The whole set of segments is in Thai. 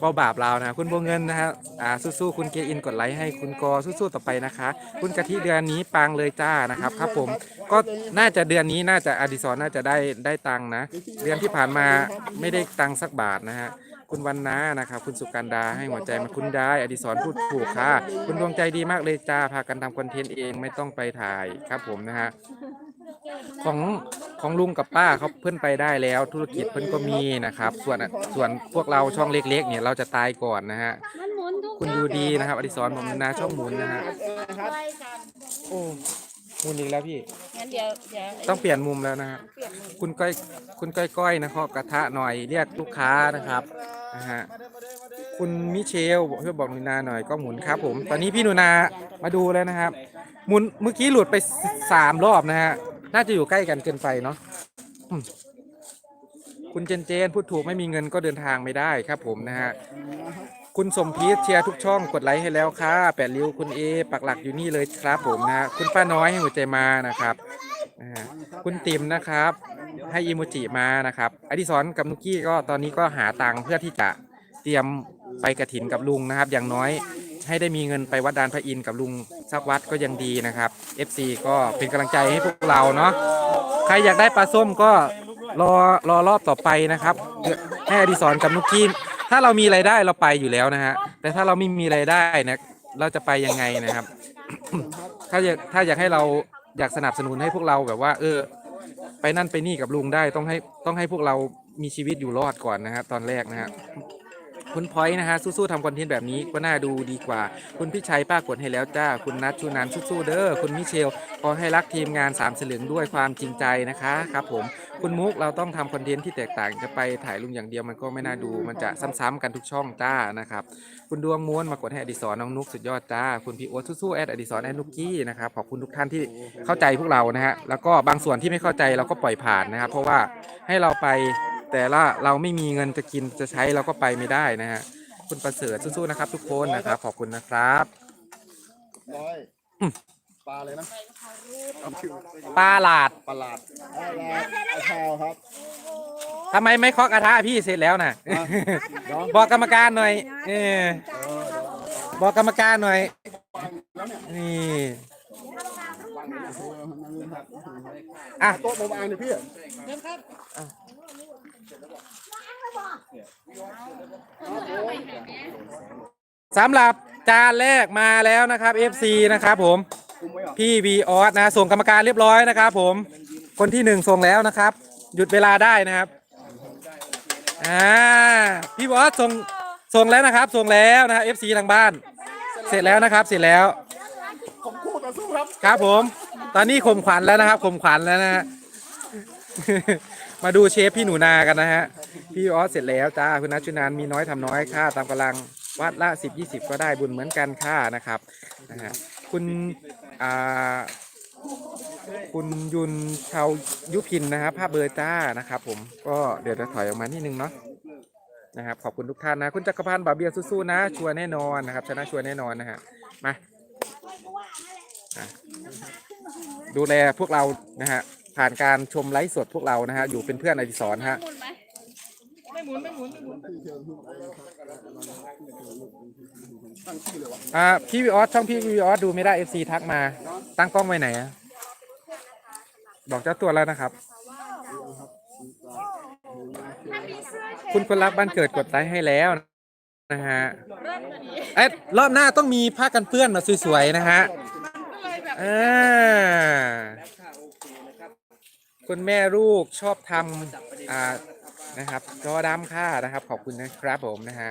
เบาบาปเรานะคุณโบเงินนะฮะอ่าสู้ๆคุณเกอินกดไลค์ให้คุณกอสู้ๆต่อไปนะคะ คุณกะทิเดือนนี้ปังเลยจ้านะครับครับผมก็น่าจะเดือนนี้น่าจะอดิศรน่าจะได้ได้ตังค์นะ เดือนที่ผ่านมาไม่ได้ตังค์สักบาทนะฮะคุณวันนานะครับคุณสุกันดาให้หัวใจมาคุณได้ อดิศรพูดถูกค่ะ คุณดวงใจดีมากเลยจ้าพากันทำคอนเทนต์เองไม่ต้องไปถ่ายครับผมนะฮะ ของของลุงกับป้าเขาเพิ่นไปได้แล้วธุรกิจเพิ่นก็มีนะครับ ส่วนส่วนพวกเราช่องเล็กๆเนี่ยเราจะตายก่อนนะฮะมันหมุนทุกคุณดูดีนะครับอดิศรผมนาช่องหมุนนะฮะโอ้หมุนอีกแล้วพี่ งั้นเดี๋ยวเดี๋ยวต้องเปลี่ยนมุมแล้วนะฮะคุณก้อยคุณก้อยก้อยนะเคาะกระทะหน่อยเรียกลูกค้านะครับนะฮะคุณมิเชลเพื่อบอกหนูนาหน่อยก็หมุนครับ ผม ตอนนี้พี่หนูนามาดูแล้วนะครับ หมุนเมื่อกี้หลุดไปสามรอบนะฮะ น่าจะอยู่ใกล้กันเกินไปเนาะคุณเจนเจนพูดถูกไม่มีเงินก็เดินทางไม่ได้ครับผมนะฮะคุณสมพีชเชียร์ทุกช่องกดไลค์ให้แล้วค่ะแปดริ้วคุณเอปักหลักอยู่นี่เลยครับผมนะฮะคุณป้าน้อยให้หัวใจมานะครับคุณติมนะครับ ให้อีโมจิมานะครับอดิศรกับนุกกี้ก็ตอนนี้ก็หาตังค์เพื่อที่จะเตรียมไปกระถินกับลุงนะครับ อย่างน้อย ให้ได้มีเงินไปวัดดานพระอินทร์กับลุงสักวัดก็ยังดีนะครับ FC ก็เป็นกำลังใจให้พวกเราเนาะใครอยากได้ปลาส้มก็รอรอรอบต่อไปนะครับให้อดิศรกับนุกกี้ถ้าเรามีรายได้เราไปอยู่แล้วนะฮะแต่ถ้าเราไม่มีรายได้นี่ยเราจะไปยังไงนะครับ ถ้าอยากถ้าอยากให้เราอยากสนับสนุนให้พวกเราแบบว่า เออ ไปนั่นไปนี่กับลุงได้ต้องให้ต้องให้พวกเรามีชีวิตอยู่รอดก่อนนะฮะตอนแรกนะฮะ คุณพอยต์นะฮะสู้ๆทำคอนเทนต์แบบนี้ก็น่าดูดีกว่า คุณพี่ชัยป้ากดให้แล้วจ้า คุณนัทชูนันสู้ๆเด้อคุณมิเชลขอให้รักทีมงานสามสลึงด้วยความจริงใจนะคะครับผมคุณมุกเราต้องทำคอนเทนต์ที่แตกต่างจะไปถ่ายลุงอย่างเดียวมันก็ไม่น่าดูมันจะซ้ำๆกันทุกช่องจ้านะครับคุณดวงม้วนมากดให้อดิศรน้องนุกสุดยอดจ้า คุณพี่โอ๊ตสู้ๆแอดอดิศรแอดนุกกี้นะครับขอบคุณทุกท่านที่เข้าใจพวกเรานะฮะแล้วก็บางส่วนที่ไม่เข้าใจเราก็ปล่อยผ่านนะครับเพราะว่าให้เราไป แต่ละเราไม่มีเงินจะกินจะใช้เราก็ไปไม่ได้นะฮะคุณประเสริฐสู้ๆนะครับ ทุกคนนะครับขอบคุณนะครับร้อยปลาเลยนะเอาชื่อปลาหลาดปลาหลาดปลาหลาดปลาชาวครับทำไมไม่เคาะกระทะพี่เสร็จแล้วนะเนาะบอกกรรมการหน่อยเออบอกกรรมการหน่อยนี่อะโต๊ะมาวางเลยพี่ สำหรับจานแรกมาแล้วนะครับ FC นะครับผมคุมไว้เหรอพี่วีออสนะส่งกรรมการเรียบร้อยนะครับ ผมคนที่หนึ่งส่งแล้วนะครับ หยุดเวลาได้นะครับอ่าพี่บอสส่งส่งแล้วนะครับ ส่งแล้วนะครับ FC ทางบ้าน เสร็จแล้วนะครับเสร็จแล้วผมคู่ต่อสู้ครับครับผม ตอนนี้ข่มขวัญแล้วนะครับข่มขวัญแล้วนะฮะ มาดูเชฟพี่หนูนากันนะฮะ พี่ออสเสร็จแล้วจ้าคุณนัชชุนานมีน้อยทำน้อยค่าตามกำลังวัดละสิบยี่สิบก็ได้บุญเหมือนกันค่านะครับนะฮะคุณอ่าคุณยุนชาวยุพินนะครับภาพเบอร์จ้านะครับ ผมก็เดี๋ยวจะถอยออกมานิดนึงเนาะนะครับขอบคุณทุกท่านนะ คุณจักรพันธ์บาเบียสู้ๆนะ ชัวร์แน่นอนนะครับ ชนะชัวร์แน่นอนนะฮะมาดูแลพวกเรานะฮะ ผ่านการชมไลฟ์สดพวกเรานะฮะอยู่เป็นเพื่อนอดิศรฮะไม่หมุนไม่หมุนไม่หมุนอ่าพี่วิออสช่องพี่วิออสดูไม่ได้ FC ทักมา ตั้งกล้องไว้ไหนอะบอกเจ้าตัวแล้วนะครับ คุณคนรักบ้านเกิดกดไลค์ให้แล้วนะฮะเอ๊ะรอบหน้าต้องมีผ้ากันเปื้อนมาสวยๆนะฮะอ่า คุณแม่ลูกชอบทำอ่านะครับจอดำค่ะนะครับ ขอบคุณนะครับผมนะฮะ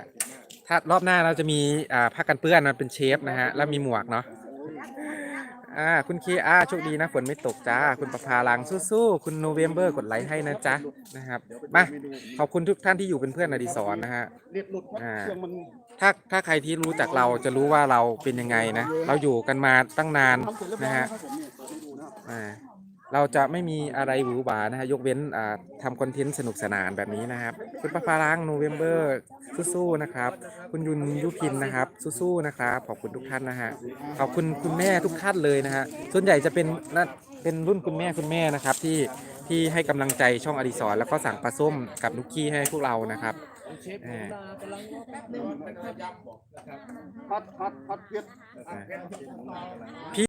ถ้ารอบหน้าเราจะมีอ่าผ้ากันเปื้อนมันเป็นเชฟนะฮะแล้วมีหมวกเนาะอ่าคุณเคอาโชคดีนะฝนไม่ตกจ้า คุณประภาลังสู้ๆคุณโนเวมเบอร์กดไลค์ให้นะจ๊ะนะครับมาขอบคุณทุกท่านที่อยู่เป็นเพื่อนอดิศรนะฮะอ่าถ้าถ้าใครที่รู้จักเราจะรู้ว่าเราเป็นยังไงนะ เราอยู่กันมาตั้งนานนะฮะอ่า เราจะไม่มีอะไรหวือหวานะฮะยกเว้นอ่าทำคอนเทนต์สนุกสนานแบบนี้นะครับ คุณประภารังโนเวมเบอร์สู้ๆนะครับ คุณยุนยุพินนะครับสู้ๆนะครับขอบคุณทุกท่านนะฮะขอบคุณคุณแม่ทุกท่านเลยนะฮะส่วนใหญ่จะเป็นน่าเป็นรุ่นคุณแม่คุณแม่นะครับที่ที่ให้กำลังใจช่องอดิศรแล้วก็สั่งปลาส้มกับนุกกี้ให้พวกเรานะครับอ่าพัดพัดพัดเพียรพี่